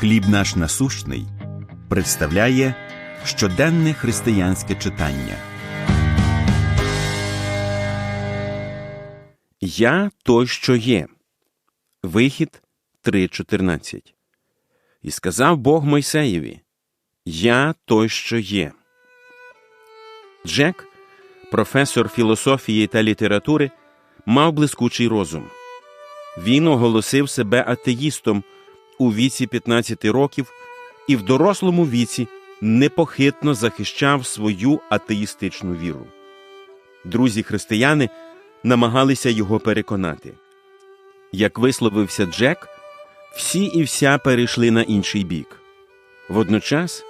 Хліб наш насущний представляє щоденне християнське читання. Я той, що є. Вихід 3.14. І сказав Бог Мойсеєві: Я той, що є. Джек, професор філософії та літератури, мав блискучий розум. Він оголосив себе атеїстом у віці 15 років і в дорослому віці непохитно захищав свою атеїстичну віру. Друзі християни намагалися його переконати. Як висловився Джек, всі і вся перейшли на інший бік. Водночас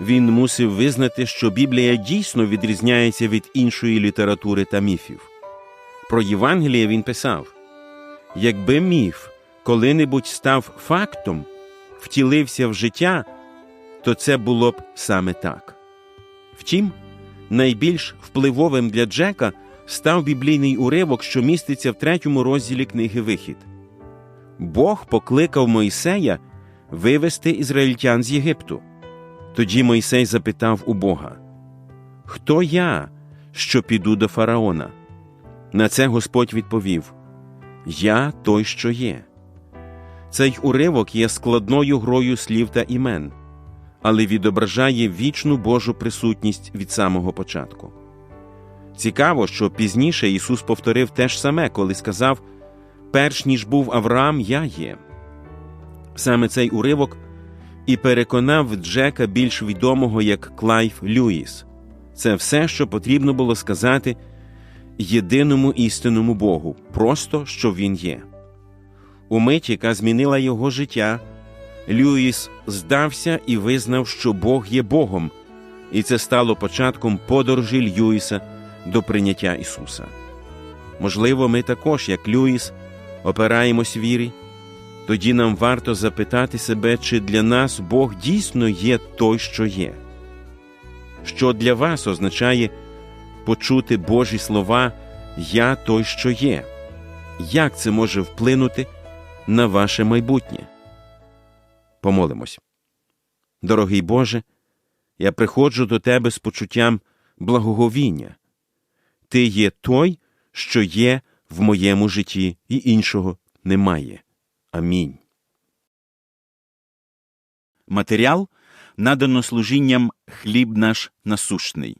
він мусив визнати, що Біблія дійсно відрізняється від іншої літератури та міфів. Про Євангеліє він писав: якби міф коли-небудь став фактом, втілився в життя, то це було б саме так. Втім, найбільш впливовим для Джека став біблійний уривок, що міститься в третьому розділі книги Вихід. Бог покликав Мойсея вивести ізраїльтян з Єгипту. Тоді Мойсей запитав у Бога: Хто я, що піду до фараона? На це Господь відповів: Я той, що є. Цей уривок є складною грою слів та імен, але відображає вічну Божу присутність від самого початку. Цікаво, що пізніше Ісус повторив те ж саме, коли сказав: Перш ніж був Авраам, я є. Саме цей уривок і переконав Джека більш відомого як Клайв Люїс. Це все, що потрібно було сказати єдиному істинному Богу, просто що Він є. У мить, яка змінила його життя, Люїс здався і визнав, що Бог є Богом, і це стало початком подорожі Льюіса до прийняття Ісуса. Можливо, ми також, як Люїс, опираємось вірі, тоді нам варто запитати себе, чи для нас Бог дійсно є той, що є. Що для вас означає почути Божі слова Я той, що є? Як це може вплинути на ваше майбутнє? Помолимось. Дорогий Боже, я приходжу до Тебе з почуттям благоговіння. Ти є той, що є в моєму житті, і іншого немає. Амінь. Матеріал надано служінням Хліб наш насущний.